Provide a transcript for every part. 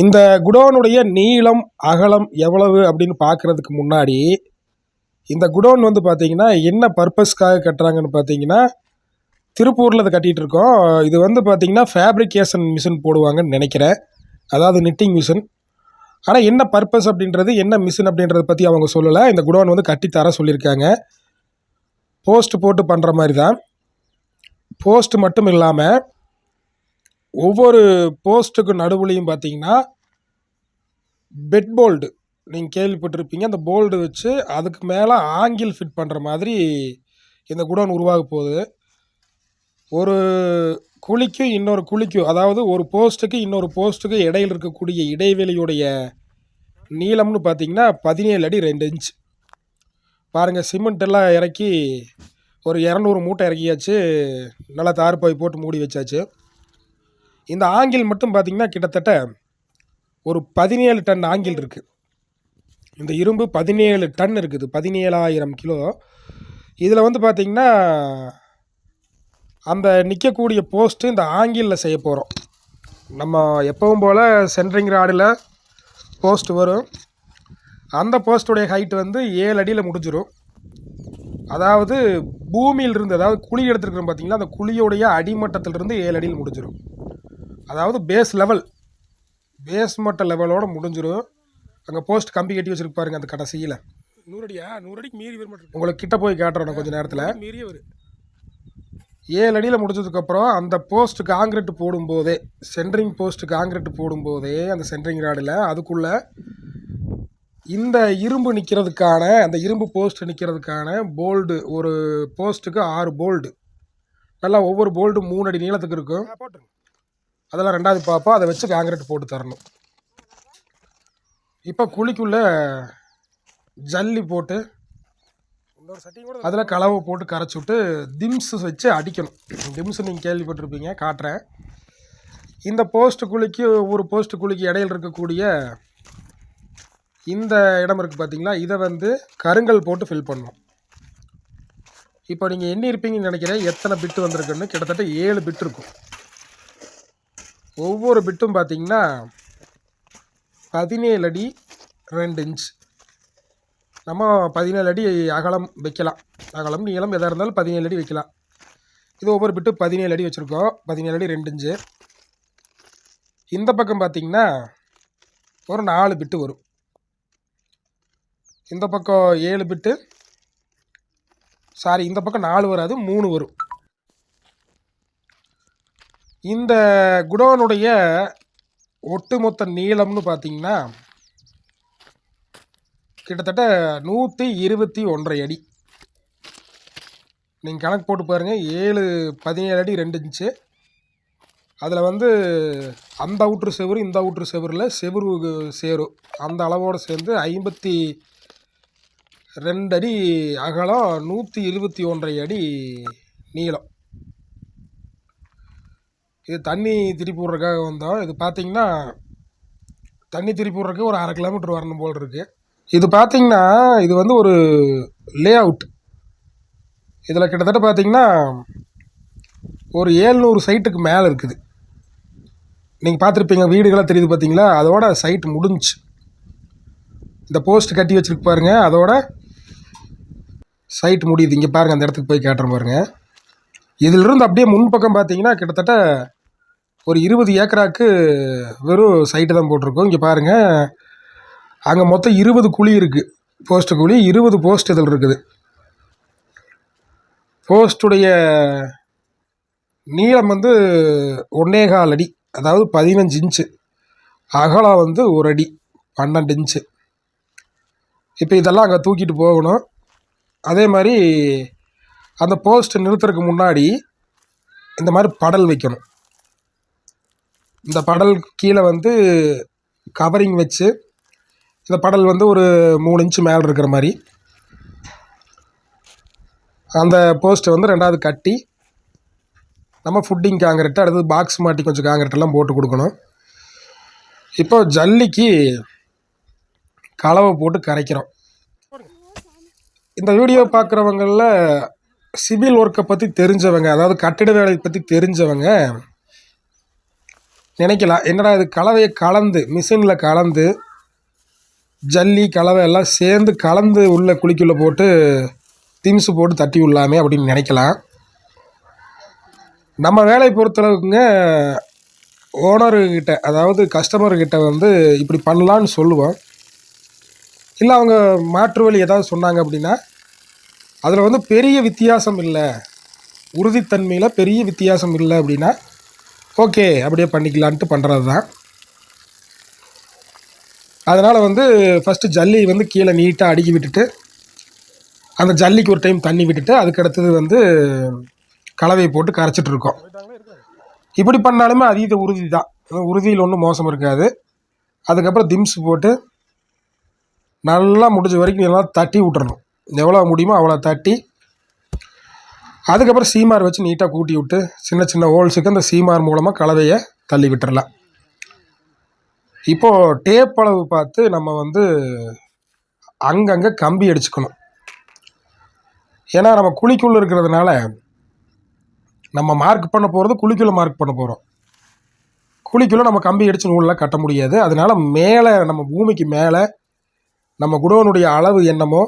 இந்த குடோனுடைய நீளம் அகலம் எவ்வளவு அப்படின்னு பார்க்குறதுக்கு முன்னாடி இந்த குடோன் வந்து பார்த்தீங்கன்னா என்ன பர்பஸ்க்காக கட்டுறாங்கன்னு பார்த்தீங்கன்னா திருப்பூரில் அதை கட்டிகிட்டு இருக்கோம். இது வந்து பார்த்தீங்கன்னா ஃபேப்ரிகேஷன் மிஷின் போடுவாங்கன்னு நினைக்கிறேன். அதாவது நிட்டிங் மிஷின் ஆனால் என்ன பர்பஸ் அப்படின்றது என்ன மிஷின் அப்படின்றத பற்றி அவங்க சொல்லலை. இந்த குடோன் வந்து கட்டித்தர தர சொல்லியிருக்காங்க. போஸ்ட் போட்டு பண்ணுற மாதிரி தான் போஸ்ட் மட்டும் இல்லாமல் ஒவ்வொரு போஸ்ட்டுக்கு நடுவுலையும் பார்த்தீங்கன்னா பெட் போல்டு நீங்கள் கேள்விப்பட்டிருப்பீங்க. அந்த போல்டு வச்சு அதுக்கு மேலே ஆங்கிள் ஃபிட் பண்ணுற மாதிரி இந்த குடோன் உருவாக போகுது. ஒரு குழிக்கும் இன்னொரு குழிக்கும் அதாவது ஒரு போஸ்ட்டுக்கு இன்னொரு போஸ்ட்டுக்கு இடையில் இருக்கக்கூடிய இடைவெளியுடைய நீளம்னு பார்த்தீங்கன்னா பதினேழு அடி ரெண்டு இன்ச் பாருங்கள் சிமெண்ட் எல்லாம் இறக்கி ஒரு இரநூறு மூட்டை இறக்கியாச்சு. நல்லா தார்பாய் போட்டு மூடி வச்சாச்சு. இந்த ஆங்கில் மட்டும் பார்த்திங்கன்னா கிட்டத்தட்ட ஒரு பதினேழு டன் ஆங்கில் இருக்குது இந்த இரும்பு பதினேழு டன் இருக்குது பதினேழாயிரம் கிலோ. இதில் வந்து பார்த்திங்கன்னா அந்த நிற்கக்கூடிய போஸ்ட்டு இந்த ஆங்கிலில் செய்ய போகிறோம் நம்ம எப்பவும் போல் சென்ட்ரிங் ராடில் போஸ்ட் வரும். அந்த போஸ்ட்டுடைய ஹைட் வந்து ஏழு அடியில் முடிஞ்சிடும் அதாவது பூமியிலிருந்து அதாவது குழி எடுத்துருக்குறோம் பார்த்திங்கன்னா அந்த குழியோடைய அடிமட்டத்திலிருந்து ஏழு அடியில் முடிஞ்சிடும் அதாவது பேஸ் லெவல் பேஸ் மட்ட லெவலோட முடிஞ்சிடும் அங்கே போஸ்ட் கம்பி கட்டி வச்சிருக்கு பாருங்க அந்த கடைசியில். நூறடியா? நூறடிக்கு மீறி வர மாட்டேன் உங்களுக்கு கிட்ட போய் காட்டுறேன் நான் கொஞ்ச நேரத்தில். மீறியே வரும் ஏழு அடியில் முடிஞ்சதுக்கப்புறம் அந்த போஸ்ட் காங்கிரீட் போடும்போதே சென்ட்ரிங் போஸ்ட் காங்கிரீட் போடும்போதே அந்த சென்ட்ரிங் ராடில் அதுக்குள்ளே இந்த இரும்பு நிற்கிறதுக்கான அந்த இரும்பு போஸ்ட் நிற்கிறதுக்கான போல்டு ஒரு போஸ்ட்டுக்கு ஆறு போல்டு நல்லா ஒவ்வொரு போல்டு மூணு அடி நீளத்துக்கு இருக்கும். அதெல்லாம் ரெண்டாவது பார்ப்போம் அதை வச்சு காங்கிரீட் போட்டு தரணும். இப்போ குழிக்குள்ளே ஜல்லி போட்டு அதில் கலவை போட்டு கரைச்சி விட்டு திம்ஸ் வச்சு அடிக்கணும். திம்ஸ் நீங்கள் கேள்விப்பட்டிருப்பீங்க காட்டுறேன். இந்த போஸ்ட் குழிக்கு ஒரு போஸ்ட் குழிக்கு இடையில் இருக்கக்கூடிய இந்த இடம் இருக்குது பார்த்தீங்களா இதை வந்து கருங்கல் போட்டு ஃபில் பண்ணணும். இப்போ நீங்கள் எண்ணி இருப்பீங்கன்னு நினைக்கிறேன் எத்தனை பிட்டு வந்திருக்குன்னு? கிட்டத்தட்ட ஏழு பிட் இருக்கும். ஒவ்வொரு பிட்டும் பார்த்தீங்கன்னா பதினேழு அடி ரெண்டு இன்ச் நம்ம பதினேழு அடி அகலம் வைக்கலாம். அகலம் நீளம் எதாக இருந்தாலும் பதினேழு அடி வைக்கலாம். இது ஒவ்வொரு பிட்டு பதினேழு அடி வச்சுருக்கோம். பதினேழு அடி ரெண்டு இன்ச்சு இந்த பக்கம் பார்த்தீங்கன்னா ஒரு நாலு பிட்டு வரும். இந்த பக்கம் ஏழு பிட்டு சாரி இந்த பக்கம் நாலு வராது மூணு வரும். இந்த குடோனுடைய ஒட்டுமொத்த நீளம்னு பார்த்தீங்கன்னா கிட்டத்தட்ட நூற்றி இருபத்தி ஒன்றரை அடி. நீங்கள் கணக்கு போட்டு பாருங்கள் ஏழு பதினேழு அடி ரெண்டு இன்ச்சு. அதில் வந்து அந்த அவுட்ரு செவரு இந்த அவுட்ரு செவரில் செவரு சேரும் அந்த அளவோடு சேர்ந்து ஐம்பத்தி ரெண்டு அடி அகலம் நூற்றி இருபத்தி ஒன்றரை அடி நீளம். இது தண்ணி திருப்பி விட்றதுக்காக வந்தோம் இது பார்த்தீங்கன்னா தண்ணி திருப்பி விட்றதுக்கு ஒரு அரை கிலோமீட்டர் வரணும் போல் இருக்குது இது பார்த்தீங்கன்னா இது வந்து ஒரு லே அவுட் இதில் கிட்டத்தட்ட பார்த்தீங்கன்னா ஒரு ஏழ்நூறு சைட்டுக்கு மேலே இருக்குது. நீங்கள் பார்த்துருப்பீங்க வீடுகளாக தெரியுது பார்த்தீங்களா அதோட சைட் முடிஞ்சு இந்த போஸ்ட் கட்டி வச்சுருக்கு பாருங்கள் அதோட சைட் முடியுது. இங்கே பாருங்கள் அந்த இடத்துக்கு போய் கேட்டுற பாருங்கள் இதிலிருந்து அப்படியே முன்பக்கம் பார்த்தீங்கன்னா கிட்டத்தட்ட ஒரு இருபது ஏக்கராக்கு வெறும் சைட்டு தான் போட்டிருக்கோம். இங்கே பாருங்கள் அங்கே மொத்தம் இருபது குழி இருக்குது போஸ்ட்டு குழி இருபது போஸ்ட் இதில் இருக்குது. போஸ்ட்டுடைய நீளம் வந்து ஒன்னே கால் அடி அதாவது பதினஞ்சு இன்ச்சு. அகலம் வந்து ஒரு அடி பன்னெண்டு இன்ச்சு. இப்போ இதெல்லாம் அங்கே தூக்கிட்டு போகணும். அதே மாதிரி அந்த போஸ்ட் நிறுத்துறதுக்கு முன்னாடி இந்த மாதிரி படல் வைக்கணும். இந்த படல் கீழே வந்து கவரிங் வச்சு இந்த படல் வந்து ஒரு மூணு இன்ச்சு மேலே இருக்கிற மாதிரி. அந்த போஸ்ட்டை வந்து ரெண்டாவது கட்டி நம்ம ஃபுட்டிங் காங்கிரீட்டு அடுத்தது பாக்ஸ் மாட்டி கொஞ்சம் காங்கிரட்டெல்லாம் போட்டு கொடுக்கணும். இப்போ ஜல்லிக்கு கலவை போட்டு கரைக்கிறோம். இந்த வீடியோ பார்க்குறவங்களில் சிவில் ஒர்க்கை பற்றி தெரிஞ்சவங்க அதாவது கட்டிட வேலையை பற்றி தெரிஞ்சவங்க நினைக்கலாம். என்னடா இது கலவையை கலந்து மிஷினில் கலந்து ஜல்லி கலவை எல்லாம் சேர்ந்து கலந்து உள்ள குழிக்குள்ளே போட்டு திம்ஸு போட்டு தட்டி விடலாமே அப்படின்னு நினைக்கலாம். நம்ம வேலையை பொறுத்தளவுக்குங்க ஓனர்கிட்ட அதாவது கஸ்டமர்கிட்ட வந்து இப்படி பண்ணலான்னு சொல்லுவோம். இல்லை அவங்க மாற்று வழி ஏதாவது சொன்னாங்க அப்படின்னா அதில் வந்து பெரிய வித்தியாசம் இல்லை. உறுதித்தன்மையில் பெரிய வித்தியாசம் இல்லை அப்படின்னா ஓகே அப்படியே பண்ணிக்கலான்ட்டு பண்ணுறது தான் அதனால் வந்து ஃபஸ்ட்டு ஜல்லி வந்து கீழே நீட்டாக அடுக்கி விட்டுட்டு அந்த ஜல்லிக்கு ஒரு டைம் தண்ணி விட்டுட்டு அதுக்கடுத்தது வந்து கலவையை போட்டு கரைச்சிட்ருக்கோம் இப்படி பண்ணாலுமே அதீத உறுதி தான் உறுதியில் ஒன்றும் மோசம் இருக்காது. அதுக்கப்புறம் திம்ஸ் போட்டு நல்லா முடிஞ்ச வரைக்கும் நல்லா தட்டி விட்டுறணும். எவ்வளோ முடியுமோ அவ்வளோ தட்டி அதுக்கப்புறம் சீமார் வச்சு நீட்டாக கூட்டி விட்டு சின்ன சின்ன ஹோல்ஸுக்கு அந்த சீமார் மூலமாக கலவையை தள்ளி விட்டுறலாம். இப்போது டேப் அளவு பார்த்து நம்ம வந்து அங்கங்கே கம்பி அடிச்சுக்கணும். ஏன்னா நம்ம குழிக்குள்ளே இருக்கிறதுனால நம்ம மார்க் பண்ண போகிறது குழிக்குள்ளே மார்க் பண்ண போகிறோம் குழிக்குள்ளே நம்ம கம்பி அடித்து நூலில் கட்ட முடியாது. அதனால் மேலே நம்ம பூமிக்கு மேலே நம்ம குடோனுடைய அளவு என்னமோ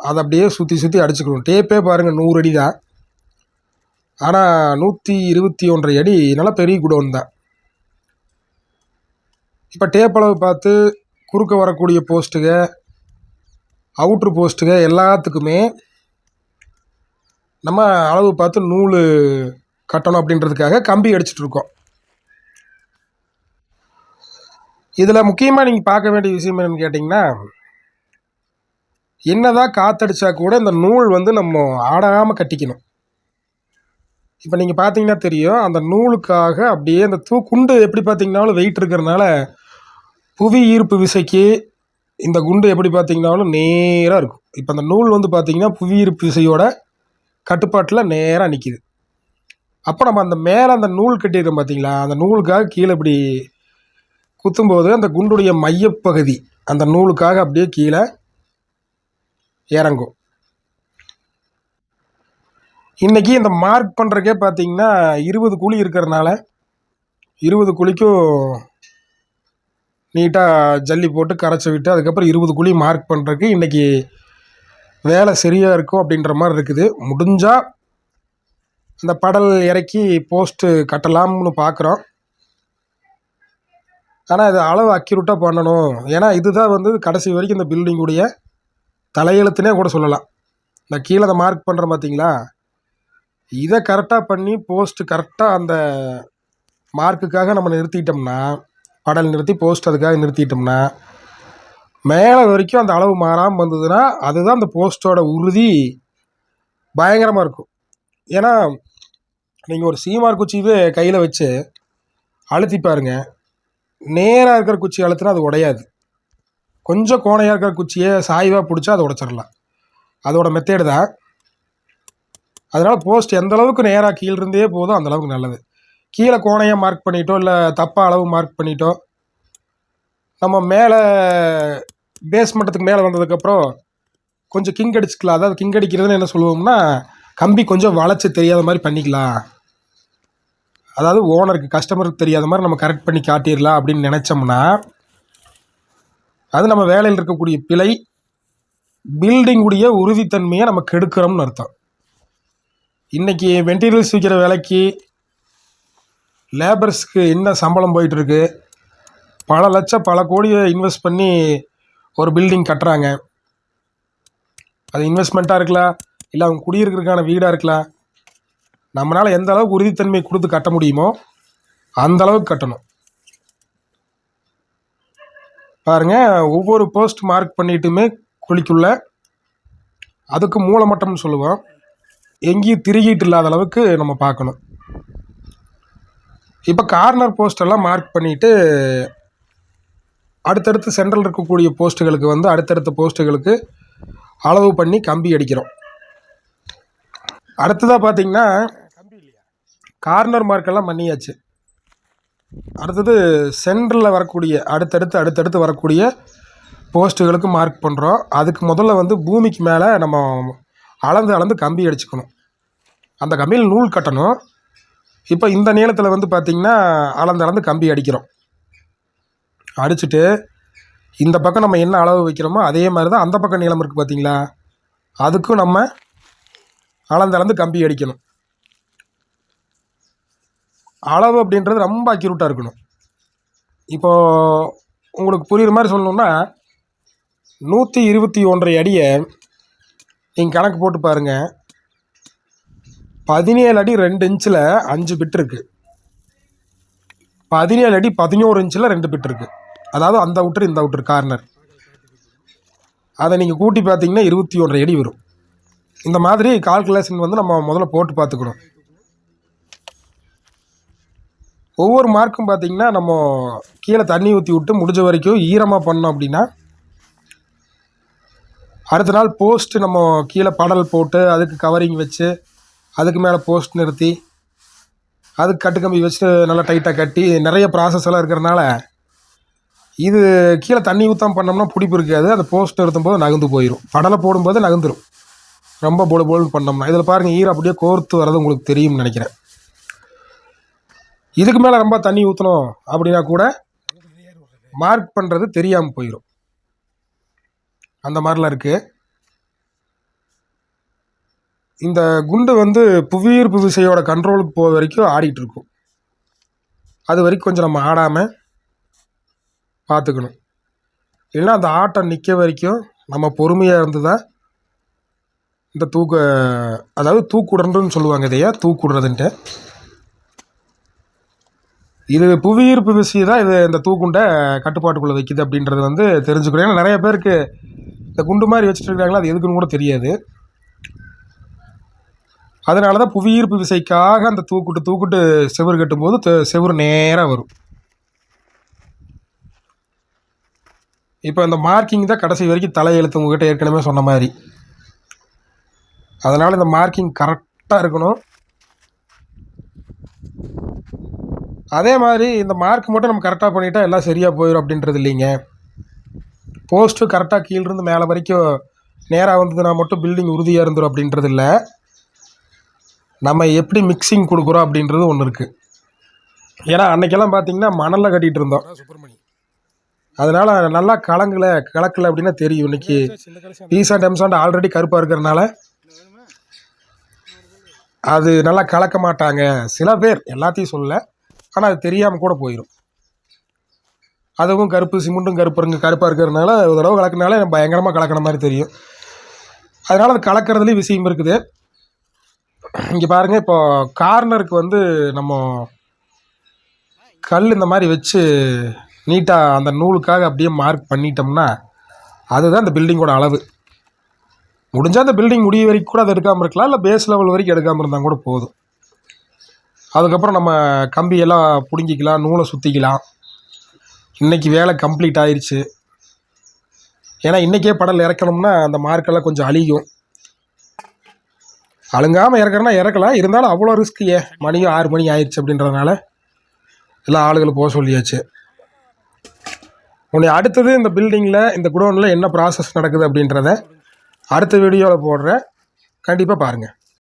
அதை அப்படியே சுற்றி சுற்றி அடிச்சுக்கணும் டேப்பே பாருங்கள் நூறு அடி தான். ஆனால் நூற்றி இருபத்தி ஒன்றரை அடி நல்லா பெரிய குடோன் தான். இப்போ டேப் அளவு பார்த்து குறுக்க வரக்கூடிய போஸ்ட்டுக அவுட்ரு போஸ்ட்டுக எல்லாத்துக்குமே நம்ம அளவு பார்த்து நூல் கட்டணும் அப்படின்றதுக்காக கம்பி அடிச்சிட்ருக்கோம் இதில் முக்கியமாக நீங்கள் பார்க்க வேண்டிய விஷயம் என்னன்னு கேட்டிங்கன்னா என்னதான் காத்தடிச்சா கூட இந்த நூல் வந்து நம்ம ஆடாமல் கட்டிக்கணும். இப்போ நீங்கள் பார்த்தீங்கன்னா தெரியும் அந்த நூலுக்காக அப்படியே அந்த தூ குண்டு எப்படி பார்த்தீங்கன்னாலும் வெயிட் இருக்கிறனால புவி ஈர்ப்பு விசைக்கு இந்த குண்டு எப்படி பார்த்தீங்கன்னாலும் நேராக இருக்கும். இப்போ அந்த நூல் வந்து பார்த்தீங்கன்னா புவி ஈர்ப்பு விசையோட கட்டுப்பாட்டில் நேராக நிற்கிது அப்போ நம்ம அந்த மேலே அந்த நூல் கட்டியிருக்கோம் பார்த்தீங்களா அந்த நூலுக்காக கீழே இப்படி குத்தும்போது அந்த குண்டுடைய மையப்பகுதி அந்த நூலுக்காக அப்படியே கீழே இறங்கும். இன்றைக்கி இந்த மார்க் பண்ணுறக்கே பார்த்தீங்கன்னா இருபது குழி இருக்கிறனால இருபது குழிக்கும் நீட்டாக ஜல்லி போட்டு கரைச்சி விட்டு அதுக்கப்புறம் இருபது குழி மார்க் பண்ணுறதுக்கு இன்றைக்கி வேலை சரியாக இருக்கும் அப்படின்ற மாதிரி இருக்குது. முடிஞ்சால் இந்த படல் இறக்கி போஸ்ட்டு கட்டலாம்னு பார்க்குறோம் ஆனால் இது அளவு அக்யூரேட்டாக பண்ணணும். ஏன்னா இதுதான் வந்து கடைசி வரைக்கும் இந்த பில்டிங்குடைய தலையெழுத்துனே கூட சொல்லலாம். நான் கீழே அந்த மார்க் பண்ணுறேன் பார்த்தீங்களா இதை கரெக்டாக பண்ணி போஸ்ட்டு கரெக்டாக அந்த மார்க்குக்காக நம்ம நிறுத்திட்டோம்னா படல் நிறுத்தி போஸ்ட் அதுக்காக நிறுத்திட்டோம்னா மேலே வரைக்கும் அந்த அளவு மாறாமல் வந்ததுன்னா அதுதான் அந்த போஸ்ட்டோட உறுதி பயங்கரமாக இருக்கும். ஏன்னா நீங்கள் ஒரு சீமார் குச்சியவே கையில் வச்சு அழுத்தி பாருங்கள் நேராக இருக்கிற குச்சி அழுத்தினா அது உடையாது. கொஞ்சம் கோணையாக இருக்கிற குச்சியை சாய்வாக பிடிச்சா அதை உடச்சிடலாம். அதோட மெத்தேடு தான். அதனால் போஸ்ட் எந்த அளவுக்கு நேராக கீழிருந்தே இருந்தே போதும் அந்தளவுக்கு நல்லது. கீழே கோணையாக மார்க் பண்ணிட்டோ இல்லை தப்பாக அளவு மார்க் பண்ணிட்டோ நம்ம மேலே பேஸ் மட்டத்துக்கு மேலே வந்ததுக்கப்புறம் கொஞ்சம் கிங் அடிச்சுக்கலாம். அதாவது கிங் அடிக்கிறதுன்னு என்ன சொல்லுவோம்னா கம்பி கொஞ்சம் வளைச்சி தெரியாத மாதிரி பண்ணிக்கலாம். அதாவது ஓனருக்கு கஸ்டமருக்கு தெரியாத மாதிரி நம்ம கரெக்ட் பண்ணி காட்டிடலாம் அப்படின்னு நினச்சோம்னா அது நம்ம வேலையில் இருக்கக்கூடிய பிழை பில்டிங்குடைய உறுதித்தன்மையை நம்ம கெடுக்கிறோம்னு அர்த்தம். இன்றைக்கி மெட்டீரியல்ஸ் விற்கிற விலைக்கு லேபர்ஸ்க்கு என்ன சம்பளம் போயிட்டுருக்கு? பல லட்சம் பல கோடியை இன்வெஸ்ட் பண்ணி ஒரு பில்டிங் கட்டுறாங்க. அது இன்வெஸ்ட்மெண்ட்டாக இருக்கலாம் இல்லை அவங்க குடியிருக்கிறதுக்கான வீடாக இருக்கலாம். நம்மளால் எந்த அளவுக்கு உறுதித்தன்மை கொடுத்து கட்ட முடியுமோ அந்த அளவுக்கு கட்டணும். பாருங்கள் ஒவ்வொரு போஸ்ட் மார்க் பண்ணிட்டுமே குழிக்குள்ள. அதுக்கு மூலமட்டம்னு சொல்லுவோம். எங்கேயும் திருகிட்டு இல்லாத அளவுக்கு நம்ம பார்க்கணும். இப்போ கார்னர் போஸ்டெல்லாம் மார்க் பண்ணிவிட்டு அடுத்தடுத்து சென்ட்ரல் இருக்கக்கூடிய போஸ்ட்டுகளுக்கு வந்து அடுத்தடுத்த போஸ்ட்டுகளுக்கு அளவு பண்ணி கம்பி அடிக்கிறோம். அடுத்ததாக பார்த்தீங்கன்னா கார்னர் மார்க்கெல்லாம் பண்ணியாச்சு. அடுத்தது சென்டரில் வரக்கூடிய அடுத்தடுத்து அடுத்தடுத்து வரக்கூடிய போஸ்ட்டுகளுக்கு மார்க் பண்ணுறோம் அதுக்கு முதல்ல வந்து பூமிக்கு மேலே நம்ம அளந்து அளந்து கம்பி அடிச்சுக்கணும். அந்த கம்பியில் நூல் கட்டணும். இப்போ இந்த நீளத்தில் வந்து பார்த்திங்கன்னா அளந்து அளந்து கம்பி அடிக்கிறோம். அடிச்சுட்டு இந்த பக்கம் நம்ம என்ன அளவு வைக்கிறோமோ அதே மாதிரி தான் அந்த பக்கம் நீளம் இருக்குது பார்த்திங்களா அதுக்கும் நம்ம அளந்து அளந்து கம்பி அடிக்கணும். அளவு அப்படின்றது ரொம்ப அக்யூரேட்டாக இருக்கணும். இப்போது உங்களுக்கு புரிகிற மாதிரி சொல்லணுன்னா நூற்றி இருபத்தி ஒன்றரை அடியை நீங்கள் கணக்கு போட்டு பாருங்கள் பதினேழு அடி ரெண்டு இன்ச்சில் அஞ்சு பிட் இருக்குது பதினேழு அடி பதினோரு இன்ச்சில் ரெண்டு பிட் இருக்குது அதாவது அந்த அவுட்ரு இந்த அவுட்ரு கார்னர் அதை நீங்கள் கூட்டி பார்த்தீங்கன்னா இருபத்தி ஒன்றரை அடி வரும். இந்த மாதிரி கால்குலேஷன் வந்து நம்ம முதல்ல போட்டு பார்த்துக்கணும். ஒவ்வொரு மார்க்கும் பார்த்திங்கன்னா நம்ம கீழே தண்ணி ஊற்றி விட்டு முடிஞ்ச வரைக்கும் ஈரமாக பண்ணோம் அப்படின்னா அடுத்த நாள் போஸ்ட்டு நம்ம கீழே படல் போட்டு அதுக்கு கவரிங் வச்சு அதுக்கு மேலே போஸ்ட் நிறுத்தி அதுக்கு கட்டுக்கம்பி வச்சு நல்லா டைட்டாக கட்டி நிறைய ப்ராசஸ் எல்லாம் இருக்கிறனால இது கீழே தண்ணி ஊற்றாம பண்ணோம்னா பிடிப்பு இருக்காது. அந்த போஸ்ட் நிறுத்தும் போது நகர்ந்து போயிடும் படலை போடும்போது நகர்ந்துடும் ரொம்ப பொழு பொழுன்னு பண்ணோம்னா. இதில் பாருங்கள் ஈரம் அப்படியே கோர்த்து வர்றது உங்களுக்கு தெரியும்னு நினைக்கிறேன். இதுக்கு மேலே ரொம்ப தண்ணி ஊற்றணும் அப்படின்னா கூட மார்க் பண்ணுறது தெரியாமல் போயிடும் அந்த மாதிரிலாம் இருக்குது இந்த குண்டு வந்து புவியீர்ப்பு விசையோட கண்ட்ரோலுக்கு போக வரைக்கும் ஆடிட்டு இருக்கும். அது வரைக்கும் கொஞ்சம் நம்ம ஆடாமல் பார்த்துக்கணும். இல்லைன்னா அந்த ஆட்டம் நிற்க வரைக்கும் நம்ம பொறுமையாக இருந்து தான் இந்த தூக்க அதாவது தூக்குடன்றுன்னு சொல்லுவாங்க இதையா தூக்குடுறதுன்ட்டு. இது புவியீர்ப்பு விசை தான் இது இந்த தூக்குண்டை கட்டுப்பாட்டுக்குள்ளே வைக்குது அப்படின்றது வந்து தெரிஞ்சுக்கணும். ஏன்னா நிறைய பேருக்கு இந்த குண்டு மாதிரி வச்சுட்டு இருக்காங்களா அது எதுக்குன்னு கூட தெரியாது. அதனால தான் புவியீர்ப்பு விசைக்காக அந்த தூக்குட்டு தூக்குட்டு செவுரு கட்டும்போது செவரு செவுரு நேராக வரும். இப்போ இந்த மார்க்கிங் தான் கடைசி வரைக்கும் தலையெழுத்து உங்ககிட்ட ஏற்கனவே சொன்ன மாதிரி. அதனால் இந்த மார்க்கிங் கரெக்டாக இருக்கணும். அதே மாதிரி இந்த மார்க் மட்டும் நம்ம கரெக்டாக பண்ணிட்டா எல்லாம் சரியாக போயிடும் அப்படின்றது இல்லைங்க. போஸ்ட்டு கரெக்டாக கீழிருந்து மேலே வரைக்கும் நேராக வந்ததுன்னா மட்டும் பில்டிங் உறுதியாக இருந்துடும் அப்படின்றது இல்லை. நம்ம எப்படி மிக்சிங் கொடுக்குறோம் அப்படின்றது ஒன்று இருக்குது ஏன்னா அன்னைக்கெல்லாம் பார்த்தீங்கன்னா மணலில் கட்டிகிட்டு இருந்தோம். அதனால் நல்லா கலங்கலை கலக்கலை அப்படின்னா தெரியும் கடைசி பீஸா டெம்ஸாண்ட் ஆல்ரெடி கருப்பாக இருக்கிறனால. அது நல்லா கலக்க மாட்டாங்க. சில பேர் எல்லாத்தையும் சொல்லல. ஆனால் அது தெரியாமல் கூட போயிடும் அதுவும் கருப்பு சிமெண்ட்டும் கருப்பு இருங்க கருப்பாக இருக்கிறதுனால ஒரு தடவை கலக்கினாலே பயங்கரமாக கலக்கிற மாதிரி தெரியும். அதனால் அது கலக்கிறதுலேயும் விஷயம் இருக்குது. இங்கே பாருங்கள் இப்போ கார்னருக்கு வந்து நம்ம கல் இந்த மாதிரி வச்சு நீட்டாக அந்த நூலுக்காக அப்படியே மார்க் பண்ணிட்டோம்னா அதுதான் இந்த பில்டிங்கோட அளவு. முடிஞ்சால் அந்த பில்டிங் முடிய வரைக்கும் கூட அதை எடுக்காமல் இருக்கலாம் இல்லை பேஸ் லெவல் வரைக்கும் எடுக்காமல் இருந்தால் கூட போதும். அதுக்கப்புறம் நம்ம கம்பியெல்லாம் பிடுங்கிக்கலாம் நூலை சுற்றிக்கலாம் இன்றைக்கி வேலை கம்ப்ளீட் ஆயிடுச்சு ஏன்னா இன்றைக்கே படல் இறக்கணும்னா அந்த மார்க்கெல்லாம் கொஞ்சம் அழியும். அழுங்காமல் இறக்குறனா இறக்கலாம். இருந்தாலும் அவ்வளோ ரிஸ்க் ஏன்? மணியும் ஆறு மணி ஆயிடுச்சு அப்படின்றதுனால எல்லாம் ஆளுகளை போக சொல்லியாச்சு. உன்னை அடுத்தது இந்த பில்டிங்கில் இந்த குடோனில் என்ன ப்ராசஸ் நடக்குது அப்படின்றத அடுத்த வீடியோவில் போடுறேன். கண்டிப்பாக பாருங்கள்